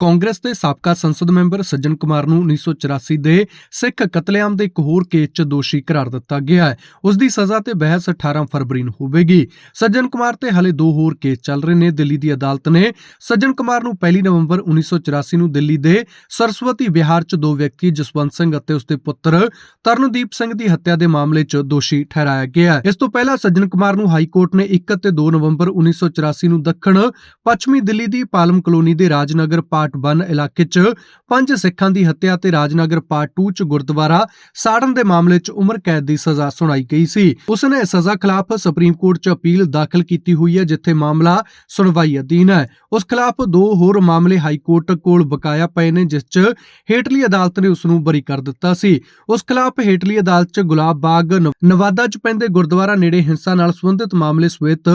ਕਾਂਗਰਸ ਦੇ ਸਾਬਕਾ ਸੰਸਦ ਮੈਂਬਰ ਸੱਜਣ ਕੁਮਾਰ ਨੂੰ 1984 ਦੇ ਸਿੱਖ ਕਤਲੇਆਮ ਦੇ ਇੱਕ ਹੋਰ ਕੇਸ 'ਚ ਦੋਸ਼ੀ ਕਰਾਰ ਦਿੱਤਾ ਗਿਆ ਹੈ। ਉਸ ਦੀ ਸਜ਼ਾ ਤੇ ਬਹਿਸ 18 ਫਰਵਰੀ ਨੂੰ ਹੋਵੇਗੀ। ਸੱਜਣ ਕੁਮਾਰ ਤੇ ਹਲੇ ਦੋ ਹੋਰ ਕੇਸ ਚੱਲ ਰਹੇ ਨੇ। ਦਿੱਲੀ ਦੀ ਅਦਾਲਤ ਨੇ ਸੱਜਣ ਕੁਮਾਰ ਨੂੰ 1 ਨਵੰਬਰ 1984 ਨੂੰ ਦਿੱਲੀ ਦੇ ਸਰਸਵਤੀ ਵਿਹਾਰ 'ਚ ਦੋ ਵਿਅਕਤੀ, ਜਸਵੰਤ ਸਿੰਘ ਅਤੇ ਉਸਦੇ ਪੁੱਤਰ ਤਰਨਦੀਪ ਸਿੰਘ ਦੀ ਹੱਤਿਆ ਦੇ ਮਾਮਲੇ 'ਚ ਦੋਸ਼ੀ ਠਹਿਰਾਇਆ ਗਿਆ ਹੈ। ਇਸ ਤੋਂ ਪਹਿਲਾਂ ਸੱਜਣ ਕੁਮਾਰ ਨੂੰ ਹਾਈ ਕੋਰਟ ਨੇ 1 ਅਤੇ 2 ਨਵੰਬਰ 1984 ਨੂੰ ਦੱਖਣ, ਪੱਛਮੀ ਦਿੱਲੀ ਦੀ ਪਾਲਮ ਕਲੋਨੀ ਦੇ ਰਾਜਨਗਰ ਪਾਰਟ 1 ਇਲਾਕੇ 'ਚ ਪੰਜ ਸਿੱਖਾਂ ਦੀ ਹੱਤਿਆ ਤੇ ਰਾਜਨਗਰ ਪਾਰਟ 2 'ਚ ਗੁਰਦੁਆਰਾ ਸਾੜਨ ਦੇ ਮਾਮਲੇ 'ਚ ਉਮਰ ਕੈਦ ਦੀ ਸਜ਼ਾ ਸੁਣਾਈ ਗਈ ਸੀ। ਉਸ ਨੇ ਸਜ਼ਾ ਖਿਲਾਫ ਸੁਪਰੀਮ ਕੋਰਟ 'ਚ ਅਪੀਲ ਦਾਖਲ ਕੀਤੀ ਹੋਈ ਹੈ, ਜਿੱਥੇ ਮਾਮਲਾ ਸੁਣਵਾਈ ਅਧੀਨ ਹੈ। ਉਸ ਖਿਲਾਫ ਦੋ ਹੋਰ ਮਾਮਲੇ ਹਾਈ ਕੋਰਟ ਕੋਲ ਬਕਾਇਆ ਪਏ ਨੇ, ਜਿਸ 'ਚ ਹੇਠਲੀ ਅਦਾਲਤ ਨੇ ਉਸ ਨੂੰ ਬਰੀ ਕਰ ਦਿੱਤਾ ਸੀ। ਉਸ ਖਿਲਾਫ ਹੇਠਲੀ ਅਦਾਲਤ 'ਚ ਗੁਲਾਬ ਬਾਗ ਨਵਾਦਾ 'ਚ ਪੈਂਦੇ ਗੁਰਦੁਆਰਾ ਨੇੜੇ ਹਿੰਸਾ ਨਾਲ ਸੰਬੰਧਿਤ ਮਾਮਲੇ ਸਮੇਤ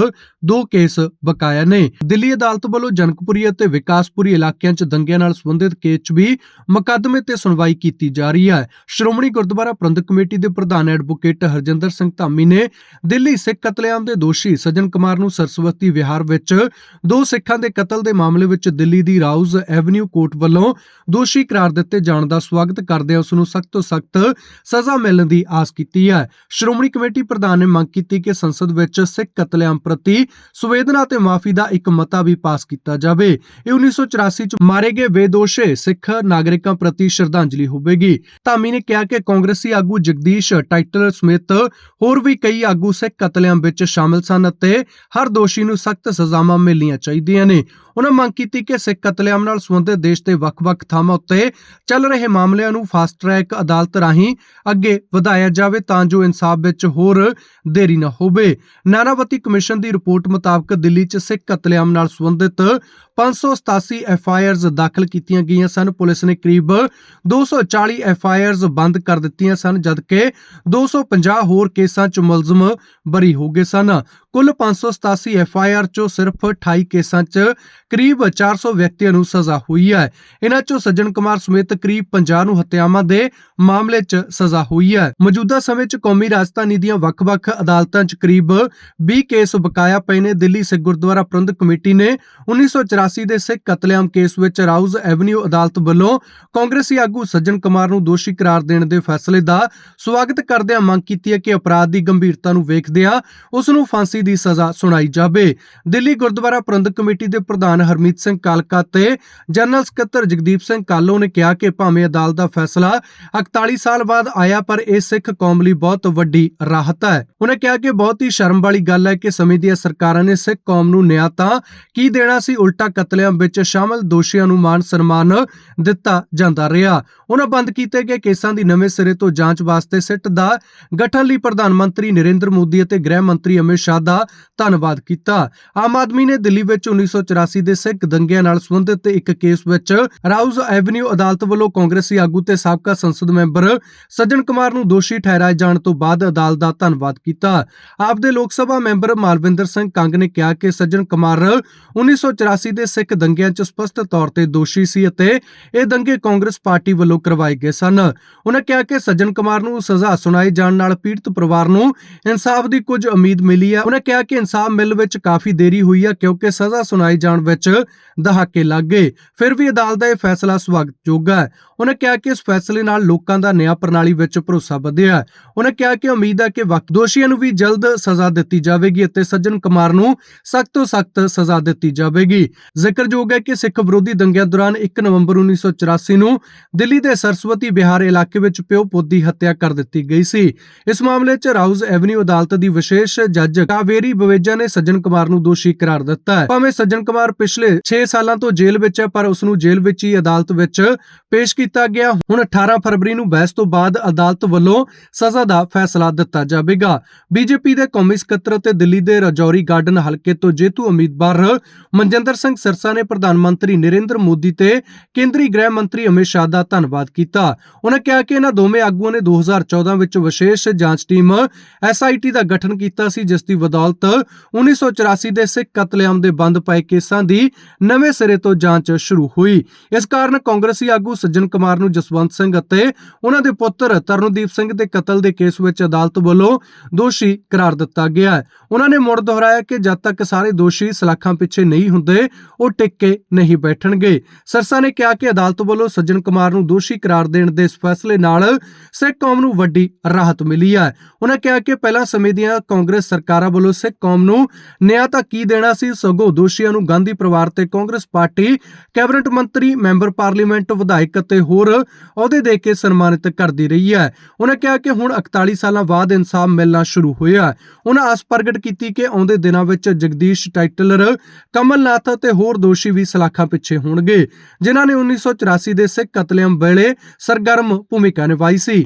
ਦੋ ਕੇਸ ਬਕਾਇਆ ਨੇ। ਦਿੱਲੀ ਅਦਾਲਤ ਵੱਲੋਂ ਜਨਕਪੁਰੀ ਅਤੇ ਵਿਕਾਸਪੁਰੀ ਇਲਾਕਿਆਂ 'ਚ ਦੰਗਿਆਂ ਨਾਲ ਸੰਬੰਧਿਤ ਕੇਸ 'ਚ ਵੀ ਮੁਕੱਦਮੇ ਤੇ ਸੁਣਵਾਈ ਕੀਤੀ ਜਾ ਰਹੀ ਹੈ। ਸ਼੍ਰੋਮਣੀ ਗੁਰਦੁਆਰਾ ਪ੍ਰਬੰਧਕ ਕਮੇਟੀ ਦੇ ਪ੍ਰਧਾਨ ਐਡਵੋਕੇਟ ਹਰਜਿੰਦਰ ਸਿੰਘ ਧਾਮੀ ਨੇ ਦਿੱਲੀ ਸਿੱਖ ਕਤਲੇਆਮ ਦੇ ਦੋਸ਼ੀ ਸਜਨ ਕੁਮਾਰ ਨੂੰ ਸਰਸਵਤੀ ਵਿਹਾਰ ਵਿੱਚ ਦੋ ਸਿੱਖਾਂ ਦੇ ਕਤਲ ਦੇ ਮਾਮਲੇ ਵਿੱਚ ਦਿੱਲੀ ਦੀ ਰਾਉਜ਼ ਐਵਨਿਊ ਕੋਰਟ ਵੱਲੋਂ ਦੋਸ਼ੀ ਕਰਾਰ ਦਿੱਤੇ ਜਾਣ ਦਾ ਸਵਾਗਤ ਕਰਦੇ ਉਸ ਨੂੰ ਸਖਤ ਤੋਂ ਸਖਤ ਸਜ਼ਾ ਮਿਲਣ ਦੀ ਆਸ ਕੀਤੀ ਹੈ। ਸ਼੍ਰੋਮਣੀ ਕਮੇਟੀ ਪ੍ਰਧਾਨ ਨੇ ਮੰਗ ਕੀਤੀ ਕਿ ਸੰਸਦ ਵਿੱਚ ਸਿੱਖ ਕਤਲੇਆਮ ਪ੍ਰਤੀ ਸੰਵੇਦਨਾ ਤੇ ਮਾਫੀ ਦਾ ਇੱਕ ਮਤਾ ਵੀ ਪਾਸ ਕੀਤਾ ਜਾਵੇ। ਇਹ 1984 ਚ ਮਾਰੇ ਗਏ ਬੇਦੋਸ਼ੇ ਸਿੱਖ ਨਾਗਰਿਕਾਂ ਪ੍ਰਤੀ ਸ਼ਰਧਾਂਜਲੀ ਹੋਵੇਗੀ। ਧਾਮੀ ਨੇ ਕਿਹਾ ਕਿ ਕਾਂਗਰਸੀ ਆਗੂ ਜਗਦੀਸ਼ ਟਾਈਟਲ ਸਮੇਤ ਹੋਰ ਵੀ ਕਈ ਆਗੂ ਸਿੱਖ ਕਤਲੇਆਮ ਵਿੱਚ ਸ਼ਾਮਲ ਸਨ ਅਤੇ ਹਰ ਦੋਸ਼ੀ ਨੂੰ ਸਖਤ ਸਜ਼ਾਵਾਂ ਮਿਲਣੀਆਂ ਚਾਹੀਦੀਆਂ ਨੇ। ਉਹਨਾਂ ਮੰਗ ਕੀਤੀ ਕਿ ਸਿੱਖ ਕਤਲੇਆਮ ਨਾਲ ਸੰਬੰਧਿਤ ਦੇਸ਼ ਦੇ ਵੱਖ-ਵੱਖ ਥਾਵਾਂ ਉੱਤੇ ਚੱਲ ਰਹੇ ਮਾਮਲਿਆਂ ਨੂੰ ਫਾਸਟ ਟਰੈਕ ਅਦਾਲਤ ਰਾਹੀਂ ਅੱਗੇ ਵਧਾਇਆ ਜਾਵੇ ਤਾਂ ਜੋ ਇਨਸਾਫ ਵਿੱਚ ਹੋਰ ਦੇਰੀ ਨਾ ਹੋਵੇ। ਨਾਨਾਵਤੀ ਕਮਿਸ਼ਨ ਦੀ ਰਿਪੋਰਟ ਮੁਤਾਬਕ ਦਿੱਲੀ 'ਚ ਸਿੱਖ ਕਤਲੇਆਮ ਨਾਲ ਸੰਬੰਧਿਤ 587 ਆਰਜ਼ ਦਾਖਲ ਕੀਤੀਆਂ ਗਈਆਂ ਸਨ। ਪੁਲਿਸ ਨੇ ਕਰੀਬ 240 ਆਰਜ਼ ਬੰਦ ਕਰ ਦਿੱਤੀਆਂ ਸਨ, ਜਦਕਿ 250 ਹੋਰ ਕੇਸਾਂ 'ਚ ਮੁਲਜ਼ਮ ਬਰੀ ਹੋ ਗਏ ਸਨ। ਕੁੱਲ 587 ਐਫਆਈਆਰ 'ਚੋਂ ਸਿਰਫ 28 ਕੇਸਾਂ 'ਚ ਕਰੀਬ 400 ਵਿਅਕਤੀਆਂ ਨੂੰ ਸਜ਼ਾ ਹੋਈ ਹੈ। ਇਹਨਾਂ 'ਚੋਂ ਸੱਜਣ ਕੁਮਾਰ ਸਮੇਤ ਕਰੀਬ 50 ਨੂੰ ਹੱਤਿਆਵਾਂ ਦੇ ਮਾਮਲੇ 'ਚ ਸਜ਼ਾ ਹੋਈ ਹੈ। ਮੌਜੂਦਾ ਸਮੇਂ 'ਚ ਕੌਮੀ ਰਾਜਧਾਨੀ ਦੀਆਂ ਵੱਖ-ਵੱਖ ਅਦਾਲਤਾਂ 'ਚ ਕਰੀਬ 20 ਕੇਸ ਬਕਾਇਆ ਪਏ ਨੇ। ਦਿੱਲੀ ਸਿੱਖ ਗੁਰਦੁਆਰਾ ਪ੍ਰਬੰਧਕ ਕਮੇਟੀ ਨੇ 1984 ਦੇ ਸਿੱਖ ਕਤਲੇਆਮ ਕੇਸ ਵਿੱਚ ਰਾਉਜ਼ ਐਵਨਿਊ ਅਦਾਲਤ ਵੱਲੋਂ ਕਾਂਗਰਸੀ ਆਗੂ ਸੱਜਣ ਕੁਮਾਰ ਨੂੰ ਦੋਸ਼ੀ ਕਰਾਰ ਦੇਣ ਦੇ ਫੈਸਲੇ ਦਾ ਸਵਾਗਤ ਕਰਦਿਆਂ ਮੰਗ ਕੀਤੀ ਹੈ ਕਿ ਅਪਰਾਧ ਦੀ ਗੰਭੀਰਤਾ ਨੂੰ ਵੇਖਦਿਆਂ ਉਸ ਨੂੰ ਫਾਂਸੀ ਦੀ ਸਜ਼ਾ ਸੁਣਾਈ ਜਾਵੇ। ਦਿੱਲੀ ਗੁਰਦੁਆਰਾ ਪ੍ਰਬੰਧਕ ਕਮੇਟੀ ਦੇ ਪ੍ਰਧਾਨ ਹਰਮੀਤ ਸਿੰਘ ਕਾਲਕਾ ਤੇ ਜਨਰਲ ਸਕੱਤਰ ਜਗਦੀਪ ਸਿੰਘ ਕਾਲੋ ਨੇ ਕਿਹਾ ਕਿ ਭਾਵੇਂ ਅਦਾਲਤ ਦਾ ਫੈਸਲਾ 41 ਸਾਲ ਬਾਅਦ ਆਇਆ, ਪਰ ਇਹ ਸਿੱਖ ਕੌਮ ਲਈ ਬਹੁਤ ਵੱਡੀ ਰਾਹਤ ਹੈ। ਉਹਨੇ ਕਿਹਾ ਕਿ ਬਹੁਤ ਹੀ ਸ਼ਰਮ ਵਾਲੀ ਗੱਲ ਹੈ ਕਿ ਸਮੇਂ ਦੀਆਂ ਸਰਕਾਰਾਂ ਨੇ ਸਿੱਖ ਕੌਮ ਨੂੰ ਨਿਆਂ ਤਾਂ ਕੀ ਦੇਣਾ ਸੀ, ਉਲਟਾ ਕਤਲੇਆਮ ਵਿੱਚ ਸ਼ਾਮਲ ਦੋਸ਼ੀਆਂ ਨੂੰ ਮਾਨ ਸਨਮਾਨ ਦਿੱਤਾ ਜਾਂਦਾ ਰਿਹਾ। ਉਹਨਾਂ ਬੰਦ ਕੀਤੇ ਗਏ ਕੇਸਾਂ ਦੀ ਨਵੇਂ ਸਿਰੇ ਤੋਂ ਜਾਂਚ ਵਾਸਤੇ ਸਿੱਟ ਦਾ ਗਠਨ ਲਈ ਪ੍ਰਧਾਨ ਮੰਤਰੀ ਨਰਿੰਦਰ ਮੋਦੀ ਅਤੇ ਗ੍ਰਹਿ ਮੰਤਰੀ ਅਮਿਤ ਸ਼ਾਹ ਦਾ ਧੰਨਵਾਦ ਕੀਤਾ। ਆਮ ਆਦਮੀ ਨੇ ਦਿੱਲੀ ਵਿੱਚ 1984 ਦੇ ਸਿੱਖ ਦੰਗਿਆਂ ਨਾਲ ਸੰਬੰਧਿਤ ਇੱਕ ਕੇਸ ਵਿੱਚ ਰਾਉਜ਼ ਐਵਨਿਊ ਅਦਾਲਤ ਵੱਲੋਂ ਕਾਂਗਰਸੀ ਆਗੂ ਤੇ ਸਾਬਕਾ ਸੰਸਦ ਮੈਂਬਰ ਸੱਜਣ ਕੁਮਾਰ ਨੂੰ ਦੋਸ਼ੀ ਠਹਿਰਾਏ ਜਾਣ ਤੋਂ ਬਾਅਦ ਅਦਾਲਤ ਦਾ ਧੰਨਵਾਦ ਕੀਤਾ। ਆਪ ਦੇ ਲੋਕ ਸਭਾ ਮੈਂਬਰ ਮਾਲਵਿੰਦਰ ਸਿੰਘ ਕੰਗ ਨੇ ਕਿਹਾ ਕਿ ਸੱਜਣ ਕੁਮਾਰ 1984 ਦੇ ਸਿੱਖ ਦੰਗਿਆਂ 'ਚ ਸਪਸ਼ਟ ਤੌਰ ਤੇ ਦੋਸ਼ੀ ਸੀ ਅਤੇ ਇਹ ਦੰਗੇ ਕਾਂਗਰਸ ਪਾਰਟੀ ਵੱਲੋਂ ਕਰਵਾਏ ਗਏ ਸਨ। ਉਹਨਾਂ ਕਿਹਾ ਕਿ ਸੱਜਣ ਕੁਮਾਰ ਨੂੰ ਸਜ਼ਾ ਸੁਣਾਈ ਜਾਣ ਨਾਲ ਪੀੜਤ ਪਰਿਵਾਰ ਨੂੰ ਇਨਸਾਫ ਦੀ ਕੁਝ ਉਮੀਦ ਮਿਲੀ ਹੈ। ਉਹਨਾਂ ਕਿਹਾ ਕਿ ਇਨਸਾਫ ਮਿਲ ਵਿੱਚ ਕਾਫੀ ਦੇਰੀ ਹੋਈ ਹੈ ਕਿਉਂਕਿ ਸਜ਼ਾ ਸੁਣਾਈ ਜਾਣ ਵਿੱਚ ਦਹਾਕੇ ਲੱਗ ਗਏ। ਫਿਰ ਵੀ ਅਦਾਲਤ ਦਾ ਇਹ ਫੈਸਲਾ ਸਵਾਗਤਯੋਗ ਹੈ ਉਹਨਾਂ ਕਿਹਾ ਕਿ ਇਸ ਫੈਸਲੇ ਨਾਲ ਲੋਕਾਂ ਦਾ ਨਿਆਂ ਪ੍ਰਣਾਲੀ ਵਿੱਚ ਭਰੋਸਾ ਵਧਿਆ। ਹੈ ਕਿਹਾ ਕਿ ਉਮੀਦ ਹੈ ਕਿ ਵਕਤ ਦੋਸ਼ੀਆਂ ਨੂੰ ਵੀ ਜਲਦ ਸਜ਼ਾ ਦਿੱਤੀ ਜਾਵੇਗੀ ਅਤੇ ਸੱਜਣ ਕੁਮਾਰ ਨੂੰ ਸਖਤ ਤੋਂ ਸਖਤ ਸਜ਼ਾ ਦਿੱਤੀ ਜਾਵੇਗੀ। ਜ਼ਿਕਰਯੋਗ ਹੈ ਕਿ ਸਿੱਖ ਵਿਰੋਧੀ ਦੰਗਿਆਂ ਦੌਰਾਨ 1 ਨਵੰਬਰ 1984 ਨੂੰ ਦਿੱਲੀ ਦੇ ਸਰਸਵਤੀ ਵਿਹਾਰ ਇਲਾਕੇ ਵਿੱਚ ਪਿਓ ਪੁੱਤ ਦੀ ਹੱਤਿਆ ਕਰ ਦਿੱਤੀ ਗਈ ਸੀ। ਇਸ ਮਾਮਲੇ 'ਚ ਰਾਉਜ਼ ਐਵਨਿਊ ਅਦਾਲਤ ਦੀ ਵਿਸ਼ੇਸ਼ ਜੱਜ ਕਾਵੇਰੀ ਬਵੇਜਾ ਨੇ ਸੱਜਣ ਕੁਮਾਰ ਨੂੰ ਦੋਸ਼ੀ ਕਰਾਰ ਦਿੱਤਾ ਹੈ। ਭਾਵੇਂ ਸੱਜਣ ਕੁਮਾਰ ਪਿਛਲੇ 6 ਸਾਲਾਂ ਤੋਂ ਜੇਲ੍ਹ ਵਿੱਚ ਹੈ, ਪਰ ਉਸ ਨੂੰ ਜੇਲ੍ਹ ਵਿੱਚ ਹੀ ਅਦਾਲਤ ਵਿੱਚ ਪੇਸ਼ ਕੀਤਾ ਗਿਆ। ਹੁਣ 18 ਫਰਵਰੀ ਨੂੰ ਬਹਿਸ ਤੋਂ ਬਾਅਦ ਅਦਾਲਤ ਵੱਲੋਂ ਸਜ਼ਾ ਦਾ ਫੈਸਲਾ ਦਿੱਤਾ ਜਾਵੇਗਾ। ਬੀਜੇਪੀ ਦੇ ਕੌਮੀ ਸਕੱਤਰ ਅਤੇ ਦਿੱਲੀ ਦੇ ਰਜੌਰੀ ਗਾਰਡਨ ਹਲਕੇ ਤੋਂ ਜੇਤੂ ਉਮੀਦਵਾਰ ਮਨਜਿੰਦਰ ਸਿੰਘ ਸਿਰਸਾ ਨੇ ਪ੍ਰਧਾਨ ਮੰਤਰੀ ਨਰਿੰਦਰ ਮੋਦੀ ਤੇ ਕੇਂਦਰੀ ਗ੍ਰਹਿ ਮੰਤਰੀ ਅਮਿਤ ਸ਼ਾਹ ਦਾ ਧੰਨਵਾਦ ਕੀਤਾ। ਉਹਨਾਂ ਕਿਹਾ ਕਿ ਇਹਨਾਂ ਦੋਵੇਂ ਆਗੂਆਂ ਨੇ 2014 ਵਿੱਚ ਵਿਸ਼ੇਸ਼ ਜਾਂਚ ਟੀਮ ਐਸਆਈਟੀ ਦਾ ਗਠਨ ਕੀਤਾ ਸੀ, ਜਿਸ ਦੀ ਬਦੌਲਤ 1984 ਦੇ ਸਿੱਖ ਕਤਲੇਆਮ ਦੇ ਬੰਦ ਪਏ ਕੇਸਾਂ ਦੀ ਨਵੇਂ ਸਿਰੇ ਤੋਂ ਜਾਂਚ ਸ਼ੁਰੂ ਹੋਈ। ਇਸ ਕਾਰਨ ਕਾਂਗਰਸੀ ਆਗੂ ਸੱਜਣ ਕੁਮਾਰ ਨੂੰ ਜਸਵੰਤ ਸਿੰਘ ਅਤੇ ਉਹਨਾਂ ਦੇ ਪੁੱਤਰ ਤਰਨਦੀਪ ਸਿੰਘ ਦੇ ਕਤਲ ਦੇ ਕੇਸ ਵਿੱਚ ਅਦਾਲਤ ਵੱਲੋਂ ਦੋਸ਼ੀ ਕਰਾਰ ਦਿੱਤਾ ਗਿਆ ਉਹਨਾਂ ਨੇ ਮੁੜ ਦੁਹਰਾਇਆ ਕਿ ਜਦ ਤੱਕ ਸਾਰੇ ਦੋਸ਼ੀ ਸਲਾਖਾਂ ਪਿੱਛੇ ਨਹੀਂ ਹੁੰਦੇ, ਉਹ ਟਿਕ ਕੇ ਨਹੀਂ ਬੈਠਣਗੇ। ਸਰਸਾ ਨੇ ਕਿਹਾ ਕਿ ਅਦਾਲਤ ਵੱਲੋਂ ਸੱਜਣ ਕੁਮਾਰ ਨੂੰ ਦੋਸ਼ੀ ਕਰਾਰ ਦੇਣ ਦੇ ਇਸ ਫੈਸਲੇ ਨਾਲ ਸਿੱਖ ਕੌਮ ਨੂੰ ਵੱਡੀ ਰਾਹਤ ਮਿਲੀ ਹੈ। ਉਹਨਾਂ ਕਿਹਾ ਕਿ ਪਹਿਲਾਂ ਸਮੇਂ ਦੀਆਂ ਕਾਂਗਰਸ ਸਰਕਾਰਾਂ ਵੱਲੋਂ ਸਿੱਖ ਕੌਮ ਨੂੰ ਨਿਆਂ ਤਾਂ ਕੀ ਦੇਣਾ ਸੀ? ਸਗੋਂ ਦੋਸ਼ੀਆਂ ਨੂੰ ਗਾਂਧੀ ਪਰਿਵਾਰ ਤੇ ਕਾਂਗਰਸ ਪਾਰਟੀ, ਕੈਬਨਿਟ ਮੰਤਰੀ, ਮੈਂਬਰ ਪਾਰਲੀਮੈਂਟ, ਵਿਧਾਇਕ ਅਤੇ ਹੋਰ ਅਹੁਦੇ ਦੇ ਕੇ ਸਨਮਾਨਿਤ ਕਰਦੀ ਰਹੀ ਹੈ। ਉਹਨਾਂ ਕਿਹਾ ਕਿ ਹੁਣ 41 ਸਾਲਾਂ ਬਾਅਦ ਇਨਸਾਫ ਮਿਲਣਾ ਸ਼ੁਰੂ ਹੋਇਆ ਉਹਨਾਂ ਆਸ ਪ੍ਰਗਟ ਕੀਤੀ ਕਿ ਆਉਂਦੇ ਦਿਨਾਂ ਵਿੱਚ ਜਗਦੀਸ਼ ਟਾਈਟਲਰ, ਕਮਲਨਾਥ ਅਤੇ ਹੋਰ ਦੋਸ਼ੀ ਵੀ ਸਲਾਖਾਂ ਪਿੱਛੇ ਹੋਣਗੇ, ਜਿਨ੍ਹਾਂ ਨੇ 1984 ਦੇ ਸਿੱਖ ਕਤਲੇਆਮ ਵੇਲੇ ਸਰਗਰਮ ਭੂਮਿਕਾ ਨਿਭਾਈ ਸੀ।